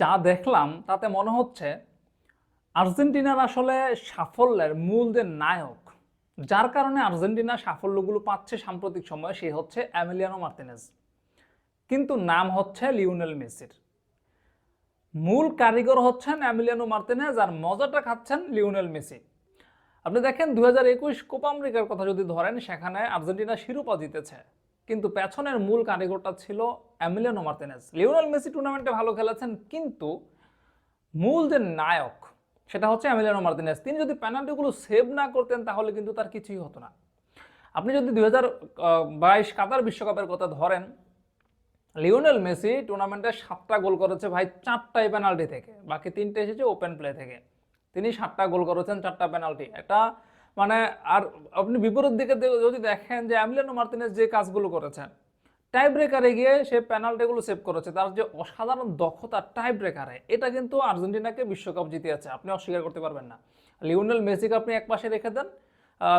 যা দেখলাম, তাতে মনে হচ্ছে আর্জেন্টিনার আসলে সাফল্যের মূল যে নায়ক, যার কারণে আর্জেন্টিনা সাফল্যগুলো পাচ্ছে সাম্প্রতিক সময়ে, সে হচ্ছে অ্যামিলিয়ানো মার্তিনেজ। কিন্তু নাম হচ্ছে লিওনেল মেসির। মূল কারিগর হচ্ছেন অ্যামিলিয়ানো মার্তিনেজ আর মজাটা খাচ্ছেন লিওনেল মেসি। আপনি দেখেন দু হাজার একুশ কোপা আমেরিকার কথা যদি ধরেন, সেখানে আর্জেন্টিনা শিরোপা জিতেছে। কিন্তু পেছনের মূল কারিগরটা ছিল অ্যামিলিয়ানো মার্তিনেজ। লিওনেল মেসি টুর্নামেন্টে ভালো খেলেছেন, কিন্তু মূল যে নায়ক, সেটা হচ্ছে অ্যামিলিয়ানো মার্তিনেজ। তিনি যদি পেনাল্টিগুলো সেভ না করতেন, তাহলে কিন্তু তার কিছুই হতো না। আপনি যদি দুই হাজার বাইশ কাতার বিশ্বকাপের কথা ধরেন, লিওনেল মেসি টুর্নামেন্টে সাতটা গোল করেছে ভাই, চারটাই পেনাল্টি থেকে। বাকি তিনটে এসেছে ওপেন প্লে থেকে। তিনি সাতটা গোল করেছেন, চারটা পেনাল্টি এটা মানে আর আপনি বিপরীত দিকে যদি দেখেন যে অ্যামিলিয়ানো মার্তিনেজ যে কাজগুলো করেছেন টাই ব্রেকারে গিয়ে সে পেনাল্টিগুলো সেভ করেছে, তার যে অসাধারণ দক্ষতা টাই ব্রেকারে এটা কিন্তু আর্জেন্টিনাকে বিশ্বকাপ জিতিয়েছে। আপনি অস্বীকার করতে পারবেন না। লিওনেল মেসিকে আপনি এক পাশে রেখে দেন।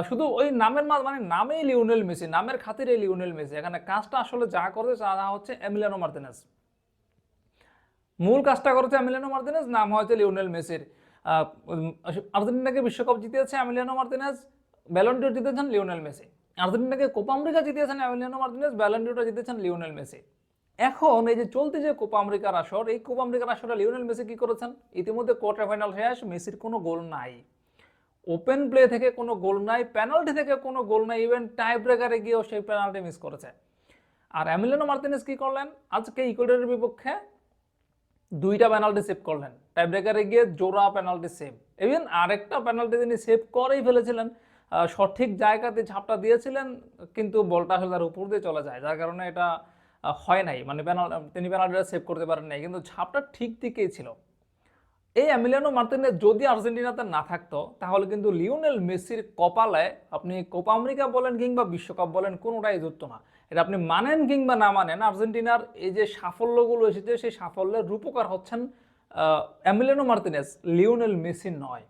শুধু ওই নামের মানে নামেই লিওনেল মেসি, নামের খাতিরে লিওনেল মেসি। এখানে কাজটা আসলে যা করেছে, তা হচ্ছে এমিলিয়ানো মার্তিনেজ মূল কাজটা করেছে এমিলিয়ানো মার্তিনেজ নাম হয়েছে লিওনেল মেসির। আর্জেন্টিনাকে বিশ্বকাপ জিতিয়েছে অ্যামিলিয়ানো মার্তিনেজ ব্যালন্ডিওর জিতেছেন লিওনেল মেসি। আর্জেন্টিনাকে কোপা আমেরিকা জিতিয়েছেন এমিলিয়ানো মার্তিনেজ ব্যালন্ডিওটা জিতেছেন লিওনেল মেসি। এখন এই যে চলতি যে কোপা আমেরিকার আসর, এই কোপা আমেরিকার আসরে লিওনেল মেসি কি করেছেন? ইতিমধ্যে কোয়ার্টার ফাইনাল শেষ, মেসির কোনো গোল নাই। ওপেন প্লে থেকে কোনো গোল নাই, পেনাল্টি থেকে কোনো গোল নাই, ইভেন টাই ব্রেকারে গিয়েও সেই পেনাল্টি মিস করেছে। আর অ্যামিলিয়ানো মার্তিনেজ কি করলেন? আজকে ইকুয়েডরের বিপক্ষে দুইটা পেনাল্টি সেভ করলেন। টাইব্রেকারে গিয়ে জোড়া পেনাল্টি সেভ ইভেন আরেকটা পেনাল্টি তিনি সেভ করেই ফেলেছিলেন। সঠিক জায়গাতে ঝাপটা দিয়েছিলেন, কিন্তু বলটা আসলে তার উপর দিয়ে চলে যায়। যার কারণে এটা হয় নাই। মানে পেনাল তিনি পেনাল্টিটা সেভ করতে পারেন নাই। কিন্তু ঝাপটা ঠিক দিকেই ছিল। এই অ্যামিলিয়ানো মার্তিনেজ যদি আর্জেন্টিনাতে না থাকতো, তাহলে কিন্তু লিওনেল মেসির কপালে আপনি কোপা আমেরিকা বলেন কিংবা বিশ্বকাপ বলেন, কোনোটাই জুটতো না। এটা আপনি মানেন কিংবা না মানেন, আর্জেন্টিনার এই যে সাফল্যগুলো এসেছে, সেই সাফল্যের রূপকার হচ্ছেন অ্যামিলিয়ানো মার্তিনেজ লিওনেল মেসি নয়।